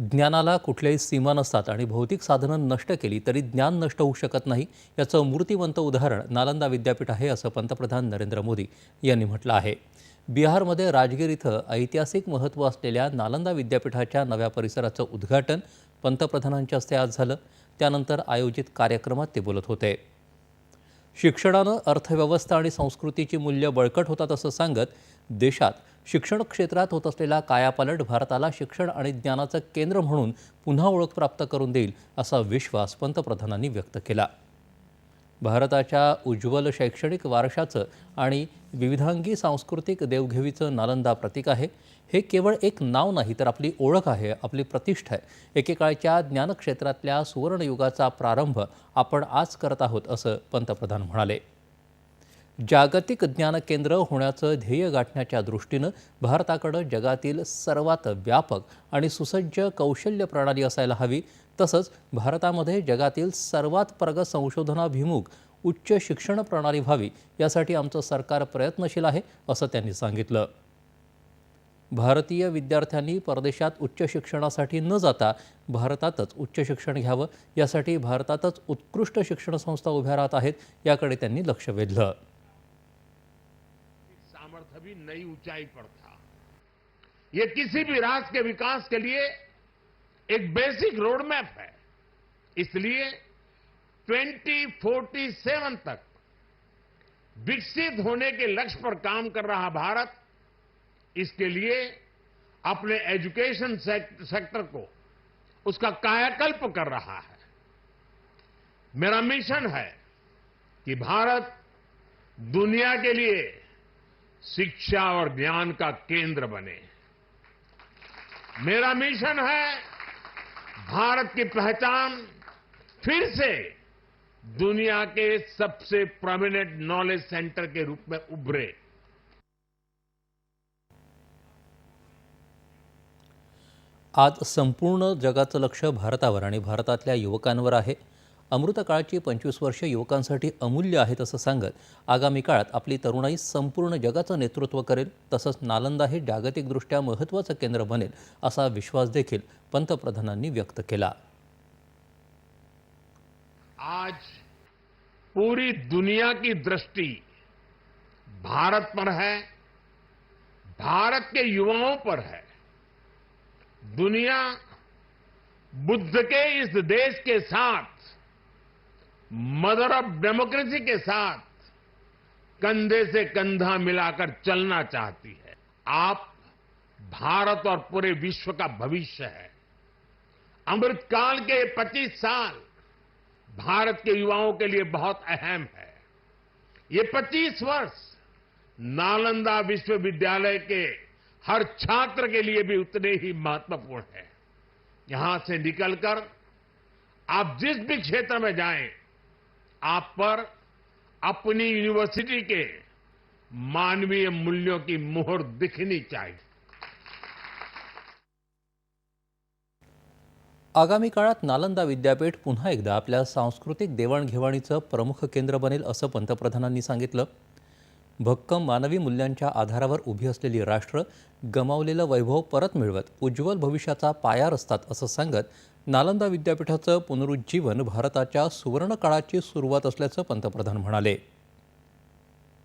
ज्ञानाला कुठल्याही सीमा नसतात आणि भौतिक साधनं नष्ट केली तरी ज्ञान नष्ट होऊ शकत नाही याचं मूर्तिवंत उदाहरण नालंदा विद्यापीठ आहे असं पंतप्रधान नरेंद्र मोदी यांनी म्हटलं आहे. बिहारमध्ये राजगीर इथं ऐतिहासिक महत्त्व असलेल्या नालंदा विद्यापीठाच्या नव्या परिसराचं उद्घाटन पंतप्रधानांच्या हस्ते आज झालं. त्यानंतर आयोजित कार्यक्रमात ते बोलत होते. शिक्षणानं अर्थव्यवस्था आणि संस्कृतीची मूल्य बळकट होतात असं सांगत देशात शिक्षण क्षेत्रात होत असलेला कायापालट भारताला शिक्षण आणि ज्ञानाचं केंद्र म्हणून पुन्हा ओळख प्राप्त करून देईल असा विश्वास पंतप्रधानांनी व्यक्त केला. भारताच्या उज्ज्वल शैक्षणिक वारशाचं आणि विविधांगी सांस्कृतिक देवघेवीचं नालंदा प्रतीक आहे. हे केवळ एक नाव नाही तर आपली ओळख आहे आपली प्रतिष्ठा आहे. एकेकाळच्या ज्ञानक्षेत्रातल्या सुवर्णयुगाचा प्रारंभ आपण आज करत आहोत असं पंतप्रधान म्हणाले. जागतिक ज्ञान केंद्र होण्याचं ध्येय गाठण्याच्या दृष्टीनं भारताकडं जगातील सर्वात व्यापक आणि सुसज्ज कौशल्य प्रणाली असायला हवी तसंच भारतामध्ये जगातील सर्वात प्रगत संशोधनाभिमुख उच्च शिक्षण प्रणाली व्हावी यासाठी आमचं सरकार प्रयत्नशील आहे असं त्यांनी सांगितलं. भारतीय विद्यार्थ्यांनी परदेशात उच्च शिक्षणासाठी न जाता भारतातच उच्च शिक्षण घ्यावं यासाठी भारतातच उत्कृष्ट शिक्षण संस्था उभ्या राहत आहेत याकडे त्यांनी लक्ष वेधलं. सामर्थ्य भी नई ऊंचाई पर था। ये किसी भी राष्ट्र के विकास के लिए एक बेसिक रोड मैप है। इसलिए 2047 तक विकसित होने के लक्ष्य पर काम कर रहा भारत, इसके लिए अपने एजुकेशन सेक्टर को उसका कायाकल्प कर रहा है। मेरा मिशन है कि भारत दुनिया के लिए शिक्षा और ज्ञान का केंद्र बने। मेरा मिशन है भारत की पहचान फिर से दुनिया के सबसे प्रोमिनेंट नॉलेज सेंटर के रूप में उभरे। आज संपूर्ण जगाचं लक्ष भारतावर आणि भारतातल्या युवकांवर आहे. अमृतकाळाची पंचवीस वर्ष युवकांसाठी अमूल्य आहेत असं सांगत आगामी काळात आपली तरुणाई संपूर्ण जगाचं नेतृत्व करेल तसंच नालंदा हे जागतिकदृष्ट्या महत्त्वाचं केंद्र बनेल असा विश्वास देखील पंतप्रधानांनी व्यक्त केला. आज पूरी दुनिया की दृष्टि भारत पर है भारत के युवाओं पर है। दुनिया बुद्ध के इस देश के साथ मदर ऑफ़ डेमोक्रेसी के साथ कंधे से कंधा मिलाकर चलना चाहती है। आप भारत और पूरे विश्व का भविष्य है। अमृतकाल के 25 साल भारत के युवाओं के लिए बहुत अहम है। ये 25 वर्ष नालंदा विश्वविद्यालय के हर छात्र के लिए भी उतने ही महत्वपूर्ण है। यहाँ से निकलकर आप जिस भी क्षेत्र में जाएँ आप पर अपनी यूनिवर्सिटी के मानवीय मूल्यों की मोहर दिखनी चाहिए। आगामी काळात नालंदा विद्यापीठ पुन्हा एकदा आपल्या सांस्कृतिक देवाणघेवाणीचं प्रमुख केंद्र बनेल असं पंतप्रधानांनी सांगितलं. भक्कम मानवी मूल्यांच्या आधारावर उभी असलेली राष्ट्र गमावलेलं वैभव परत मिळवत उज्ज्वल भविष्याचा पाया रचतात असं सांगत नालंदा विद्यापीठाचं पुनरुज्जीवन भारताच्या सुवर्णकाळाची सुरुवात असल्याचं पंतप्रधान म्हणाले.